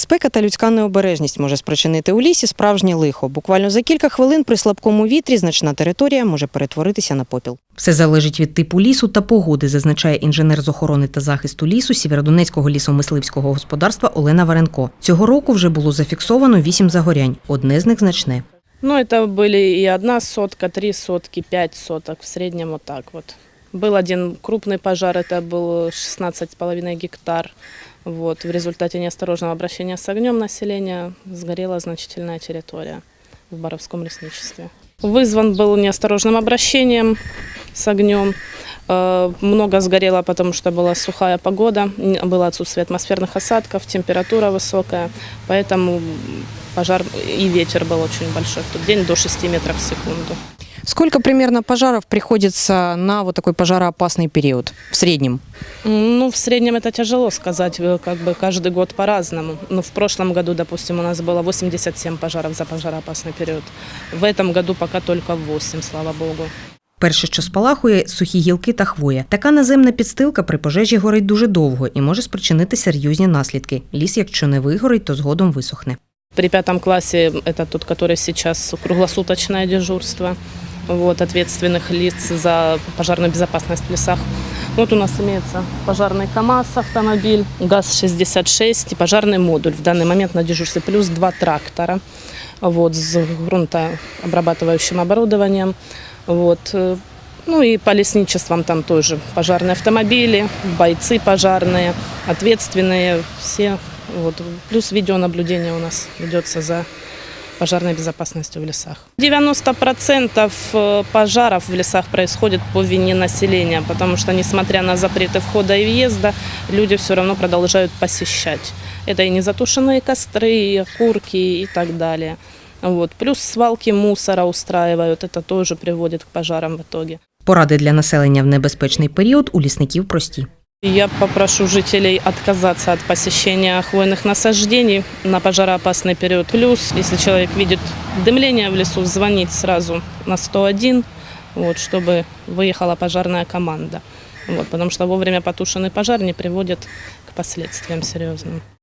Спека та людська необережність може спричинити у лісі справжнє лихо. Буквально за кілька хвилин при слабкому вітрі значна територія може перетворитися на попіл. Все залежить від типу лісу та погоди, зазначає інженер з охорони та захисту лісу Сєвєродонецького лісомисливського господарства Олена Варенко. Цього року вже було зафіксовано вісім загорянь. Одне з них значне. Ну, это были и одна сотка, три сотки, пять соток, в среднем вот так вот. Был один крупный пожар, это был 16,5 гектар. Вот. В результате неосторожного обращения с огнем населения сгорела значительная территория в Боровском лесничестве. Вызван был неосторожным обращением с огнем. Э, Много сгорело, потому что была сухая погода, было отсутствие атмосферных осадков, температура высокая, поэтому пожар и ветер был очень большой в тот день, до 6 метров в секунду. Сколько примерно пожаров приходится на вот такой пожароопасный период в среднем? М, Ну, в среднем это тяжело сказать, э, как бы каждый год по-разному. Ну, в прошлом году, допустим, у нас было 87 пожаров за пожароопасный период. В этом году пока только 8, слава богу. Перше, що спалахує, сухі гілки та хвоя. Така наземна підстилка при пожежі горить дуже довго і може спричинити серйозні наслідки. Ліс, якщо не вигорить, то згодом висохне. При пятом классе, это тот, который сейчас круглосуточное дежурство, вот, ответственных лиц за пожарную безопасность в лесах. Вот у нас имеется пожарный КАМАЗ автомобиль, ГАЗ-66 и пожарный модуль в данный момент на дежурстве, плюс два трактора вот, с грунтообрабатывающим оборудованием. Вот. Ну и по лесничествам там тоже пожарные автомобили, бойцы пожарные, ответственные, все. Вот. Плюс видеонаблюдение у нас ведется за пожарной безопасностью в лесах. 90% э, пожаров в лесах происходит по вине населения, потому что, несмотря на запреты входа и въезда, люди все равно продолжают посещать. Это и незатушенные костры, и окурки и так далее. Вот. Плюс свалки мусора устраивают, это тоже приводит к пожарам в итоге. Поради для населення в небезпечний період у лісників прості. Я попрошу жителей отказаться от посещения хвойных насаждений на пожароопасный период. Плюс, если человек видит дымление в лесу, звонить сразу на 101, вот, чтобы выехала пожарная команда. Вот, потому что вовремя потушенный пожар не приводит к последствиям серьезным.